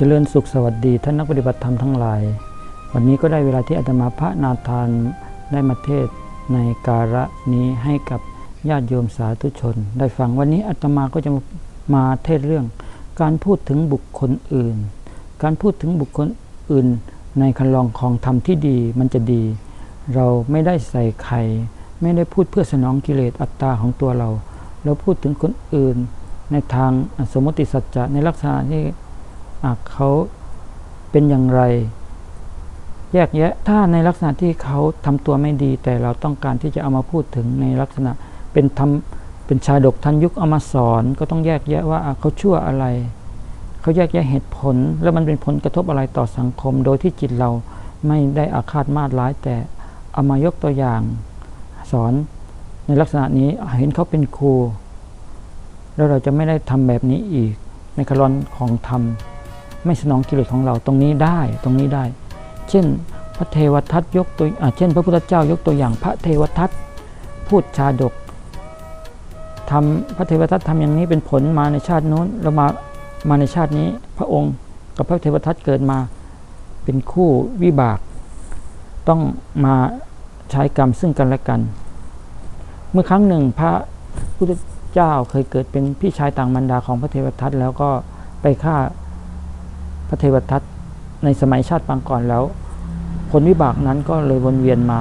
เจริญสุขสวัสดีท่านนักปฏิบัติธรรมทั้งหลาย วันนี้ก็ได้เวลาที่อาตมาพระนาทานได้มาเทศในการะนี้ให้กับญาติโยมสาธุชน ได้ฟังวันนี้อาตมาก็จะมาเทศเรื่อง การพูดถึงบุคคลอื่น การพูดถึงบุคคลอื่น ในคันลองของธรรมที่ดีมันจะดี เราไม่ได้ใส่ไข่ไม่ได้พูดเพื่อสนองกิเลสอัตตาของตัวเรา เราพูดถึงคนอื่น ในทางสมมติสัจจะในลักษณะที่ เขาเป็นอย่างไร แยกแยะถ้าในลักษณะที่เขาทำตัวไม่ดี แต่เราต้องการที่จะเอามาพูดถึงในลักษณะเป็นทำเป็นชาดกทันยุคเอามาสอน ก็ต้องแยกแยะว่าเขาชั่วอะไร เขาแยกแยะเหตุผล แล้วมันเป็นผลกระทบอะไรต่อสังคม โดยที่จิตเราไม่ได้อาฆาตมาดร้าย แต่เอามายกตัวอย่าง สอนในลักษณะนี้เห็นเขาเป็นครูแล้วเราจะไม่ได้ทำแบบนี้อีกในคารอนของธรรม ไม่สนองกิเลสของเราตรงนี้ได้ตรงนี้ได้ เช่นพระเทวทัตยกตัวเช่น พระพุทธเจ้ายกตัวอย่างพระเทวทัตพูดชาดกทำพระเทวทัตทำอย่างนี้เป็นผลมาในชาติโน้นแล้วมามาในชาตินี้ พระองค์กับพระเทวทัตเกิดมาเป็นคู่วิบาก ต้องมาใช้กรรมซึ่งกันและกัน เมื่อครั้งหนึ่งพระพุทธเจ้าเคยเกิดเป็นพี่ชายต่างมารดาของพระเทวทัตแล้วก็ไปฆ่า พระเทวทัตในสมัยชาติปางก่อนแล้ว ผลวิบากนั้นก็เลยวนเวียนมา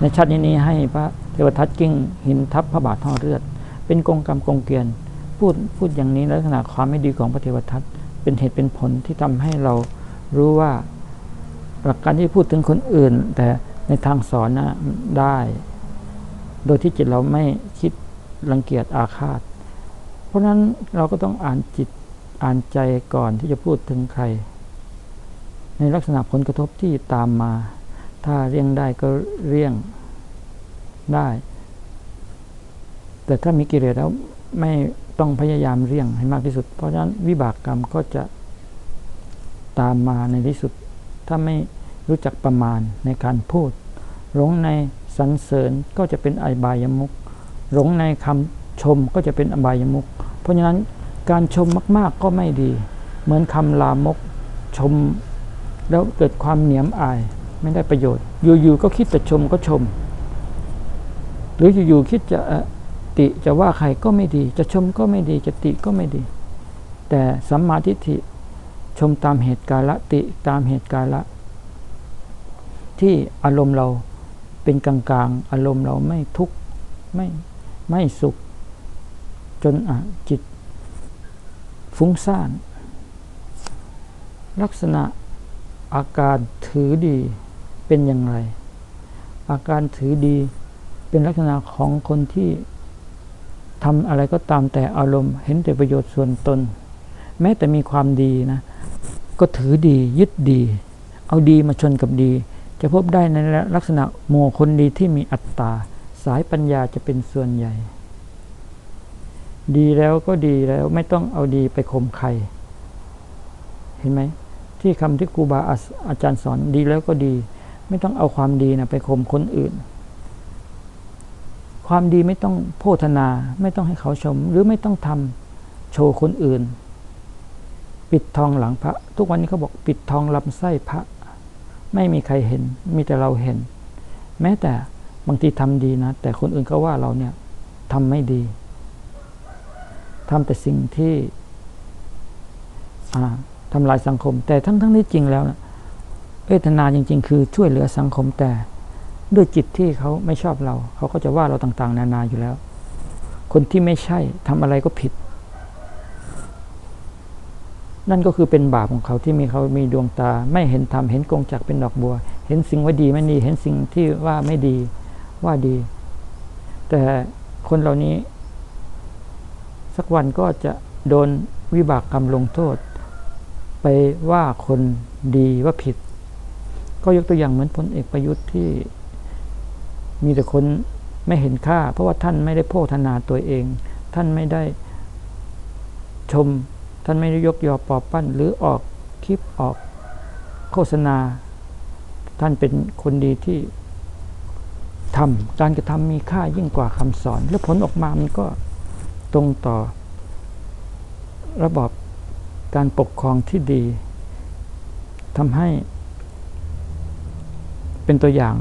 ในชาตินี้ให้พระเทวทัตกิ้งหินทับพระบาทห่อเลือด เป็นกงกรรมกงเกียนพูดพูดอย่างนี้ลักษณะความไม่ดีของพระเทวทัตเป็นเหตุเป็นผลที่ทำให้เรารู้ว่าหลักการที่พูดถึงคนอื่น แต่ในทางสอนนะได้ โดยที่จิตเราไม่คิดรังเกียจอาฆาต เพราะฉะนั้นเราก็ต้องอ่านจิต อ่านใจก่อนที่จะพูดถึงใคร ในลักษณะผลกระทบที่ตามมา ถ้าเลี่ยงได้ก็เลี่ยงได้ แต่ถ้ามีกิเลสแล้วไม่ต้องพยายามเลี่ยงให้มากที่สุด เพราะฉะนั้นวิบากกรรมก็จะตามมาในที่สุด ถ้าไม่รู้จักประมาณในการพูดหลงในสรรเสริญก็จะเป็นอบายมุกหลงในคำชมก็จะเป็นอบายมุกเพราะฉะนั้น การชมมาก ๆก็ไม่ดี เหมือนคำลามกชม แล้วเกิดความเหนียมอายไม่ได้ประโยชน์ อยู่ๆก็คิดจะชมก็ชม หรืออยู่ๆคิดจะติจะว่าใครก็ไม่ดี จะชมก็ไม่ดีจะติก็ไม่ดี แต่สัมมาทิฏฐิชมตามเหตุการละติตามเหตุการละ ที่อารมณ์เราเป็นกลางๆ อารมณ์เราไม่ทุกข์ไม่ไม่สุข จนจิต ฟุ้งซ่าน ลักษณะอาการถือดีเป็นอย่างไร อาการถือดีเป็นลักษณะของคนที่ทำอะไรก็ตามแต่อารมณ์ เห็นแต่ประโยชน์ส่วนตน แม้แต่มีความดีนะ ก็ถือดียึดดี เอาดีมาชนกับดี จะพบได้ในลักษณะโมคนดีที่มีอัตตา สายปัญญาจะเป็นส่วนใหญ่ ดีแล้วก็ดีแล้วไม่ต้องเอาดีไปข่มใคร เห็นไหม ที่คำที่ครูบาอาจารย์สอนดีแล้วก็ดี ไม่ต้องเอาความดีนะไปข่มคนอื่น ความดีไม่ต้องโพธนา ไม่ต้องให้เขาชม หรือไม่ต้องทำโชว์คนอื่น ปิดทองหลังพระ ทุกวันนี้เขาบอกปิดทองลำไส้พระ ไม่มีใครเห็น มีแต่เราเห็น แม้แต่บางทีทำดีนะ แต่คนอื่นก็ว่าเราเนี่ยทำไม่ดี ทำแต่สิ่งที่ทำลายสังคม แต่ทั้งทั้งที่จริงแล้วนะเวทนาจริง ๆ คือช่วยเหลือสังคมแต่ด้วยจิตที่เขาไม่ชอบเรา เขาก็จะว่าเราต่างๆ นานาอยู่แล้ว คนที่ไม่ใช่ทำอะไรก็ผิด นั่นก็คือเป็นบาปของเขาที่มีเขามีดวงตา ไม่เห็นธรรมเห็นกงจักเป็นดอกบัว เห็นสิ่งว่าดีไม่ดี เห็นสิ่งที่ว่าไม่ดีว่าดี แต่คนเหล่านี้ สักวันก็จะโดนวิบากกรรมลงโทษ ไปว่าคนดีว่าผิด ก็ยกตัวอย่างเหมือนพลเอกประยุทธ์ที่มีแต่คนไม่เห็นค่า เพราะว่าท่านไม่ได้โพธนาตัวเอง ท่านไม่ได้ชม ท่านไม่ได้ยกยอปอปั้น หรือออกคลิปออกโฆษณา ท่านเป็นคนดีที่ทำการกระทำมีค่ายิ่งกว่าคำสอน แล้วผลออกมามันก็ ตรงต่อ ระบอบการปกครองที่ดีทำให้เป็นตัวอย่าง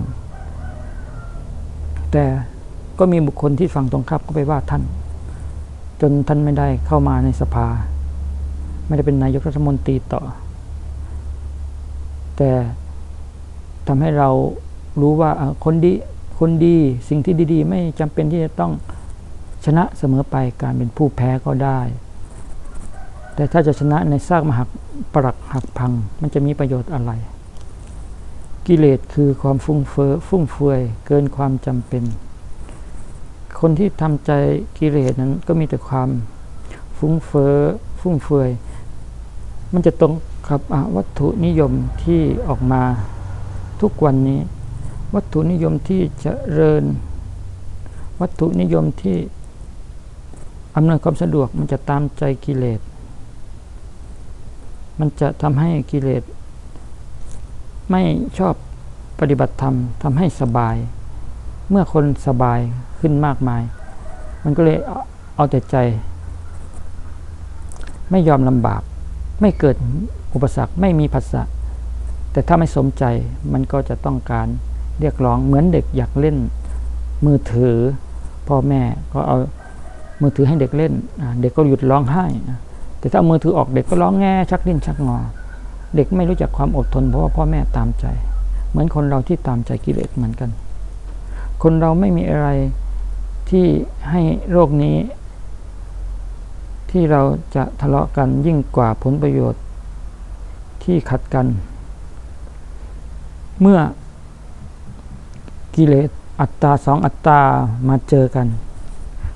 แต่ก็มีบุคคลที่ฝั่งตรงข้ามก็ไปว่าท่าน จนท่านไม่ได้เข้ามาในสภา ไม่ได้เป็นนายกรัฐมนตรีต่อ แต่ทำให้เรารู้ว่าคนดีคนดีสิ่งที่ดี ๆ ไม่จำเป็นที่จะต้อง ชนะเสมอไปการเป็นผู้แพ้ก็ได้ แต่ถ้าจะชนะในซากมหักปรักหักพัง มันจะมีประโยชน์อะไร กิเลสคือความฟุ้งเฟ้อฟุ่มเฟือยเกินความจำเป็น คนที่ทำใจกิเลสนั้นก็มีแต่ความฟุ้งเฟ้อฟุ่มเฟือย มันจะตรงกับวัตถุนิยมที่ออกมาทุกวันนี้ วัตถุนิยมที่เจริญ วัตถุนิยมที่ อำนวยความสะดวกมันจะตามใจกิเลส มันจะทำให้กิเลส ไม่ชอบปฏิบัติธรรมทำให้สบาย เมื่อคนสบายขึ้นมากมาย มันก็เลยเอาแต่ใจ ไม่ยอมลำบาก ไม่เกิดอุปสรรคไม่มีภาษะแต่ถ้าไม่สมใจมันก็จะต้องการเรียกร้องเหมือนเด็กอยากเล่นมือถือ พ่อแม่ก็เอา มือถือให้เด็กเล่น เด็กก็หยุดร้องไห้ แต่ถ้าเอามือถือออกเด็กก็ร้องแง่ชักดิ้นชักงอ เด็กไม่รู้จักความอดทนเพราะว่าพ่อแม่ตามใจ เหมือนคนเราที่ตามใจกิเลสเหมือนกัน คนเราไม่มีอะไรที่ให้โรคนี้ ที่เราจะทะเลาะกันยิ่งกว่าผลประโยชน์ที่ขัดกัน เมื่อกิเลสอัตตาสองอัตตามาเจอกัน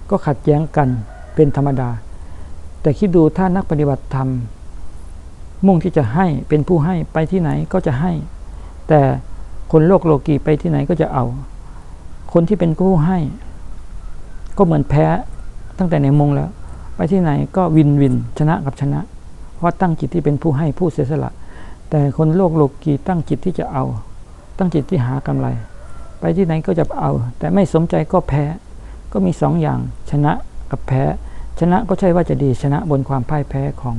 ก็ขัดแย้งกันเป็นธรรมดา แต่คิดดูถ้านักปฏิบัติธรรม มุ่งที่จะให้เป็นผู้ให้ไปที่ไหนก็จะให้ แต่คนโลกโลกีไปที่ไหนก็จะเอา คนที่เป็นผู้ให้ ก็เหมือนแพ้ตั้งแต่ในมงแล้ว ไปที่ไหนก็วินวินชนะกับชนะ เพราะตั้งจิตที่เป็นผู้ให้ผู้เสียสละ แต่คนโลกโลกีตั้งจิตที่จะเอา ตั้งจิตที่หากำไร ไปที่ไหนก็จะเอา แต่ไม่สมใจก็แพ้ ก็มีสองอย่างชนะกับแพ้ ชนะก็ใช่ว่าจะดีชนะบนความพ่ายแพ้ของ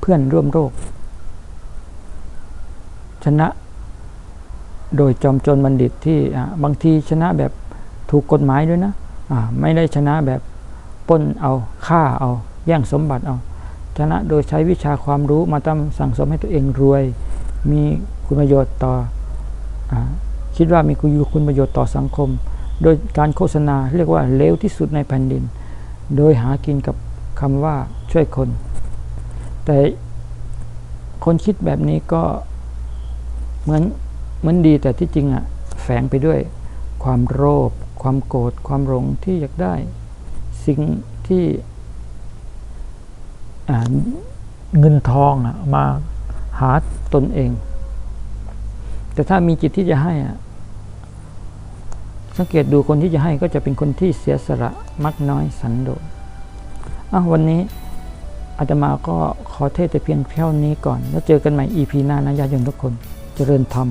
เพื่อนร่วมโลกชนะโดยจอมโจรบัณฑิตที่บางทีชนะแบบถูกกฎหมายด้วยนะะไม่ได้ชนะแบบป้นเอาฆ่าเอาแย่งสมบัติเอา ชนะโดยใช้วิชาความรู้มาทำสั่งสมให้ตัวเองรวย มีคุณประโยชน์ต่ออคิดว่ามีคุณประโยชน์ต่อสังคม โดยการโฆษณาเรียกว่าเลวที่สุดในแผ่นดิน โดยหากินกับคำว่าช่วยคน แต่คนคิดแบบนี้ก็เหมือนเหมือนดีแต่ที่จริงอะแฝงไปด้วยความโลภความโกรธความหลงที่อยากได้ สิ่งที่เงินทองอะมาหาตนเอง แต่ถ้ามีจิตที่จะให้อะ สังเกตดูคนที่จะให้ก็จะเป็นคนที่เสียสละมักน้อยสันโดษอะวันนี้อาตมาก็ขอเทศแต่เพียงเท่านี้ก่อน แล้วเจอกันใหม่ EP หน้านะญาติโยมทุกคน เจริญธรรม